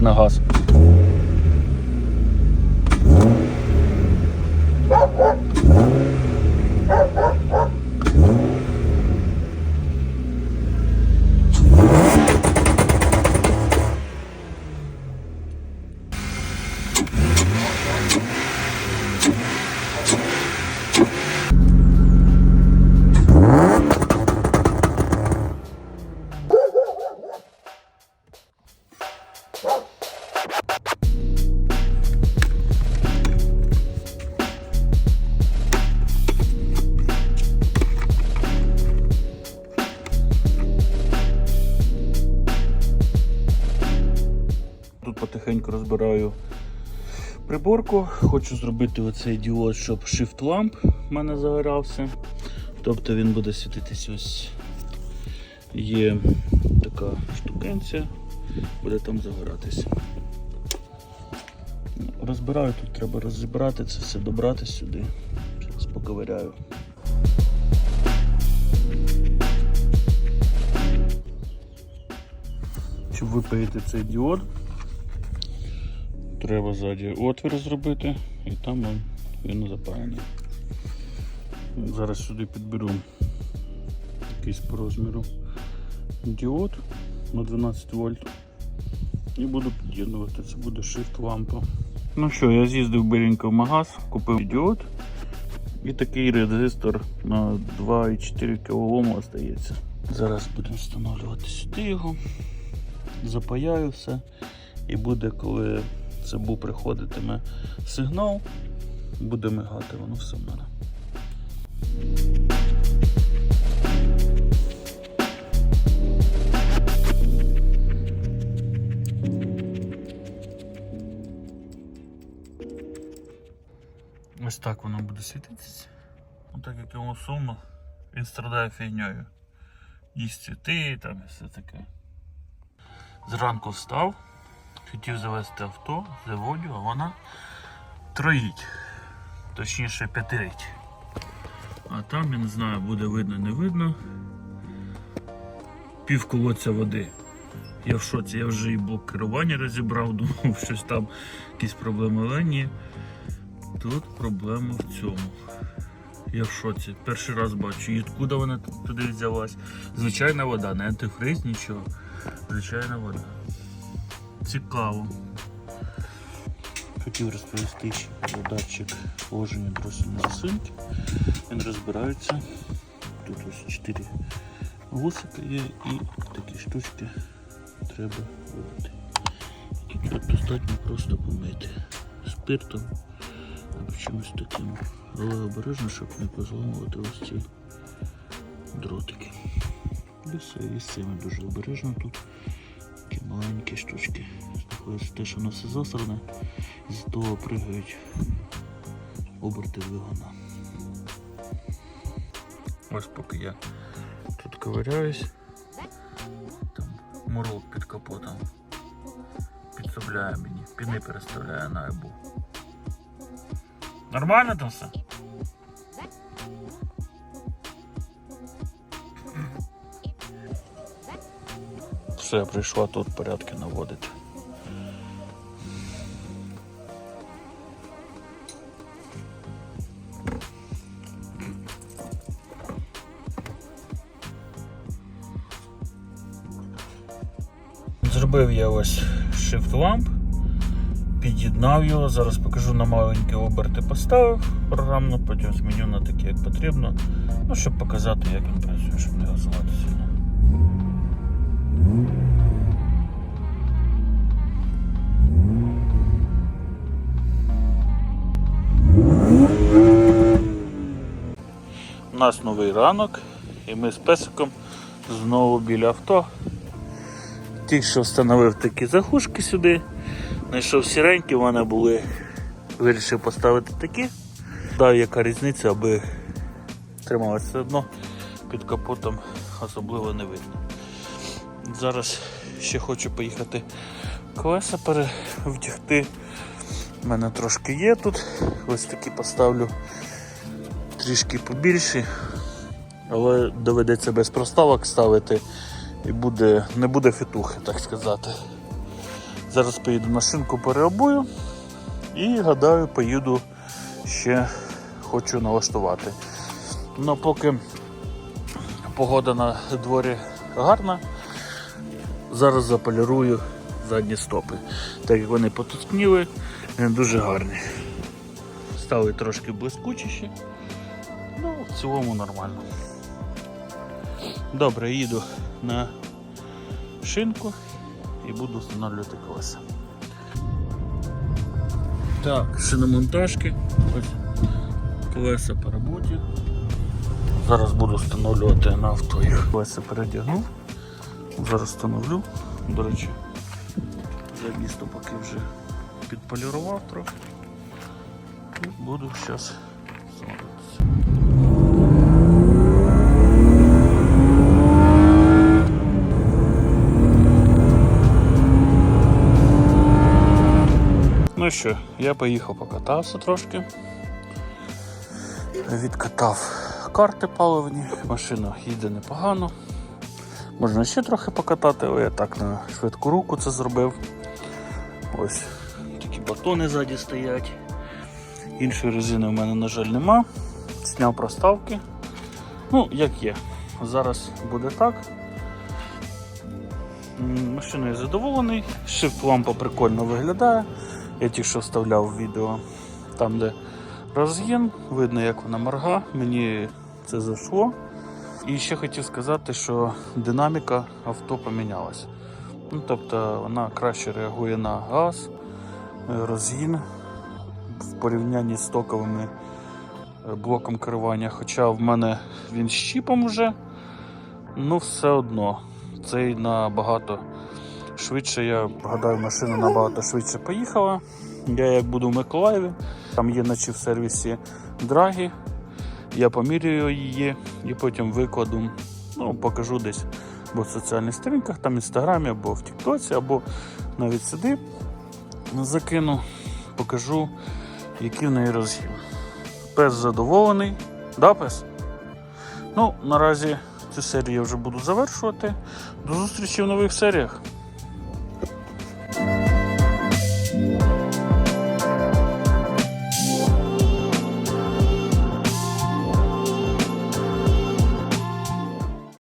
на газ. Розбираю приборку. Хочу зробити оцей діод, щоб shift ламп в мене загорався. Тобто він буде світитись ось. Є така штукенція, буде там загоратись. Розбираю, тут треба розібрати це все, добрати сюди. Зараз поковиряю. Щоб випаяти цей діод, треба ззаді отвір зробити і там він запаяний. Зараз сюди підберу якийсь по розміру діод на 12 вольт і буду під'єднувати. Це буде shift лампа. Ну що, я з'їздив біленько в магаз, купив діод і такий резистор на 2,4 кОм остається. Зараз будемо встановлювати сюди його, запаяю все і буде, коли цебу приходитиме сигнал, буде мигати воно все в мене. Ось так воно буде світитися. Отак як йому сумно, він страдає фігньою. Їсть цвіти там і все таке. Зранку встав, хотів завести авто, заводю, а вона троїть. Точніше п'ятирить. А там, я не знаю, буде видно, не видно. Пів колодця води. Я в шоці, я вже і блок керування розібрав, думав, щось там, якісь проблеми, але ні. Тут проблема в цьому. Я в шоці. Перший раз бачу. І откуда вона туди взялась? Звичайна вода, не антифриз, нічого. Звичайна вода. Цікаво. Хотів розповісти ще датчик положення дросельної засинки. Він розбирається. Тут ось 4 вусика є і такі штучки треба вибити. Тут достатньо просто помити спиртом або чимось таким. Але обережно, щоб не позламувати ось ці дротики. І все, і з цими дуже обережно тут. Маленькі штучки. Знаходиться те, що воно все засране, і з того пригають оберти двигуна. Ось поки я тут ковиряюсь, там мурок під капотом підсобляє мені, піни переставляє на ебу. Нормально там все? Все, прийшла тут порядки наводити. Зробив я ось shift lamp, під'єднав його, зараз покажу на маленькі оберти поставив програмно, потім зміню на такі, як потрібно. Ну, щоб показати, як він працює, щоб не газувати сильно. У нас новий ранок і ми з песиком знову біля авто. Тільки що встановив такі захушки сюди. Знайшов сіренькі, в мене були. Вирішив поставити такі. Дав яка різниця, аби трималося одно під капотом особливо не видно. Зараз ще хочу поїхати колеса перевдягти. У мене трошки є тут. Ось такі поставлю трішки побільші, але доведеться без проставок ставити і буде, не буде фітухи, так сказати. Зараз поїду на шинку переобую і гадаю, поїду ще хочу налаштувати. Ну, поки погода на дворі гарна, зараз заполірую задні стопи. Так як вони потускніли, дуже гарні. Стали трошки блискучіші, в цілому нормально. Добре, їду на шинку і буду встановлювати колеса. Так, шиномонтажки. Ось колеса по роботі. Зараз буду встановлювати на авто. Колеса передягнув. Зараз встановлю. До речі, задні стопаки вже підполірував трохи. І буду зараз Ну що, я поїхав покатався трошки. Відкатав карти паливні, машина їде непогано. Можна ще трохи покатати, але я так на швидку руку це зробив. Ось такі батони ззаді стоять. Іншої резини в мене, на жаль, нема. Зняв проставки. Ну, як є. Зараз буде так. Машиною задоволений. Shift лампа прикольно виглядає. Я тільки що вставляв відео там, де розгін, видно, як вона морга. Мені це зайшло. І ще хотів сказати, що динаміка авто помінялась. Ну, тобто вона краще реагує на газ, розгін в порівнянні з стоковими е, блоком керування. Хоча в мене він з чіпом вже, ну все одно цей набагато швидше. Я гадаю, машина набагато швидше поїхала. Я як буду в Миколаєві, там є наче в сервісі драгі. Я поміряю її і потім викладу, ну, покажу десь або в соціальних сторінках, там в інстаграмі, або в Тіктоці, або навіть сюди закину, покажу, який в неї розгін. Пес задоволений. Да, пес? Ну, наразі цю серію я вже буду завершувати. До зустрічі в нових серіях.